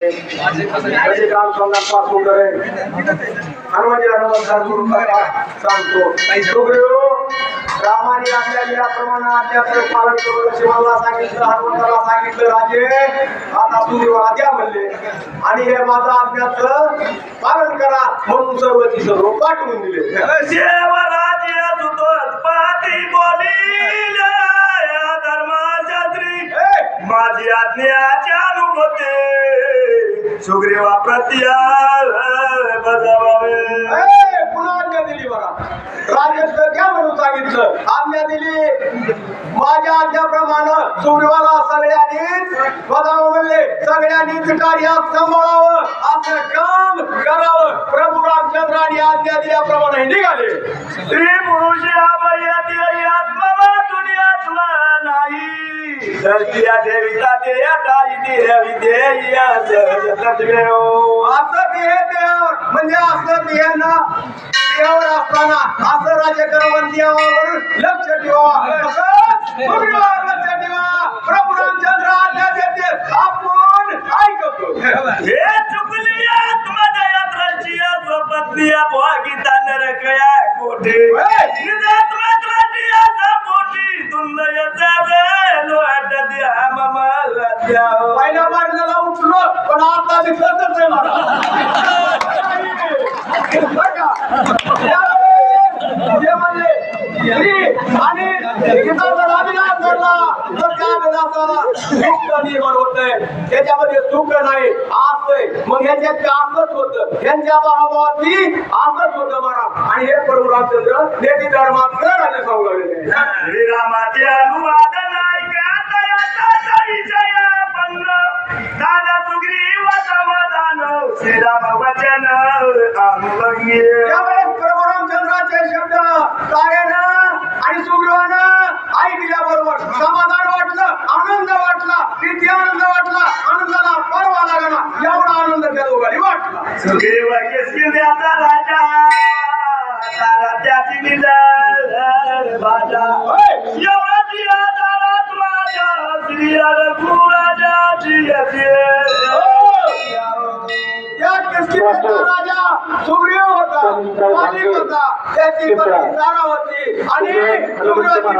त्याचे काम नमस्कार करून सांगतो सुग्रीव रामाने आपल्या पालन करून शिवाला सांगितलं हनुमंताला सांगितलं राजे आता सुग्रीव म्हणले आणि हे माझं आज्ञाचं पालन करा म्हणून सर्वची सर्व पाठवून दिले शिवराजे पाती माझी आज्ञाच्या अनुभवते सुग्रीवा प्रत्या बजावावे ए, पुन्हा आज्ञा दिली बघा. राजेश घ्या म्हणून सांगितलं. आज्ञा दिली. माझ्या आज्ञाप्रमाणे सुग्रीवाला सगळ्यांनीच बघावं म्हणले. सगळ्यांनीच कार्य सांभाळावं. असं काम करावं. प्रभू रामचंद्राने आज्ञा दिल्याप्रमाणे हे निघाले. स्त्री पुरुष अभयाती आत्मा दुनिया धरतीया देविता ते काही ते विधेय तत्वेओ असं ते देव म्हणजे असं देवावर असताना असं राज्य करावं देवावर लक्ष ठेवा. लक्ष ठेवा. प्रभू रामचंद्र आज्ञा देते. आपण ऐकतो. हे चुकली आत्मदया द्रष्टिया स्वपत्निया भोगिता नरकया कोठे? पहिल्या बाजूला उठलो पण आता मी तसंच आहे मला. म्हणले आणि तर त्या विलासाला निर्माण होतंय. त्याच्यामध्ये सुख नाही असंय मग ह्याच्यात ते असंच होतं. ह्यांच्या भावाची असंच होतं मला आणि हे प्रभू रामचंद्र नेती धर्मात राजे सांगलेले आहे. श्रीराम वचन अनुलंघ्य त्यावेळेस प्रभू रामचंद्राचे शब्द तारेनं आणि सुग्रीवानं ऐकल्याबरोबर समाधान वाटलं आनंद वाटला किती आनंद वाटला आनंदाला परवा लागला. एवढा आनंद त्या दोघांनी वाटला. सुग्रीव किल्ल्याचा राजा तारा त्याची मिलल बाजा. एवढा जिया तारात माझ्या श्री रघुराजाची राजा सुग्रीव होता मालिक होता त्याची पत्नी तारा होती आणि सुग्रीवाची